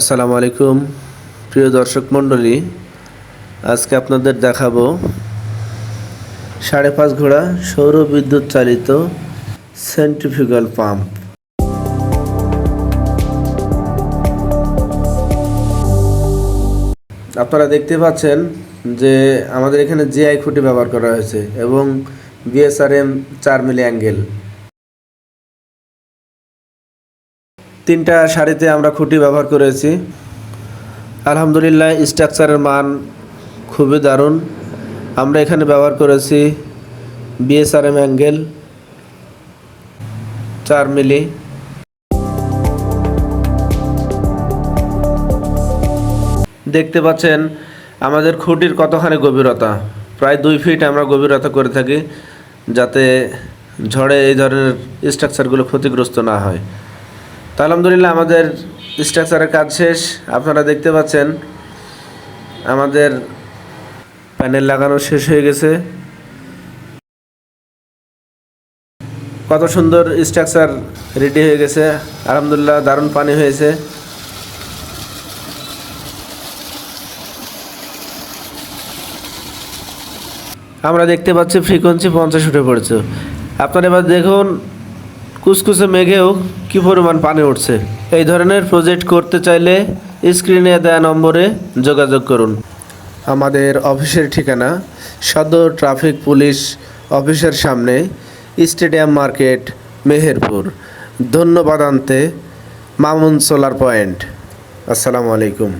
আসসালামু আলাইকুম, প্রিয় দর্শক মণ্ডলী। আজকে আপনাদের দেখাবো সাড়ে পাঁচ ঘোড়া সৌর বিদ্যুৎ চালিত সেন্ট্রিফিউগাল পাম্প। আপনারা দেখতে পাচ্ছেন যে আমাদের এখানে জিআই খুঁটি ব্যবহার করা হয়েছে এবং বিএসআরএম চার মিলি অ্যাঙ্গেল। তিনটা শাড়িতে আমরা খুঁটি ব্যবহার করেছি। আলহামদুলিল্লাহ, স্ট্রাকচারের মান খুবই দারুণ। আমরা এখানে ব্যবহার করেছি বিএসআরএম অ্যাঙ্গেল চার মিলি। দেখতে পাচ্ছেন, আমাদের খুঁটির কতখানি গভীরতা? প্রায় দুই ফিট আমরা গভীরতা করে থাকি যাতে ঝড়ে এই ধরনের স্ট্রাকচারগুলো ক্ষতিগ্রস্ত না হয়। তো আলহামদুলিল্লাহ আমাদের স্ট্রাকচারের কাজ শেষ। আপনারা দেখতে পাচ্ছেন, আমাদের প্যানেল লাগানো শেষ হয়ে গেছে। কত সুন্দর স্ট্রাকচার রেডি হয়ে গেছে। আলহামদুলিল্লাহ দারুণ পানি হয়েছে। আমরা দেখতে পাচ্ছি, ফ্রিকোয়েন্সি পঞ্চাশ উঠে পড়েছে। আপনারা এবার দেখুন কুসকুসে মেঘেও কি পরিমাণ পানি উঠছে? এই ধরনের প্রজেক্ট করতে চাইলে স্ক্রিনে দেয়া নম্বরে যোগাযোগ করুন। আমাদের অফিসের ঠিকানা, সদর ট্রাফিক পুলিশ অফিসের সামনে, স্টেডিয়াম মার্কেট, মেহেরপুর। ধন্যবাদ আনতে, মামুন সোলার পয়েন্ট। আসসালামু আলাইকুম।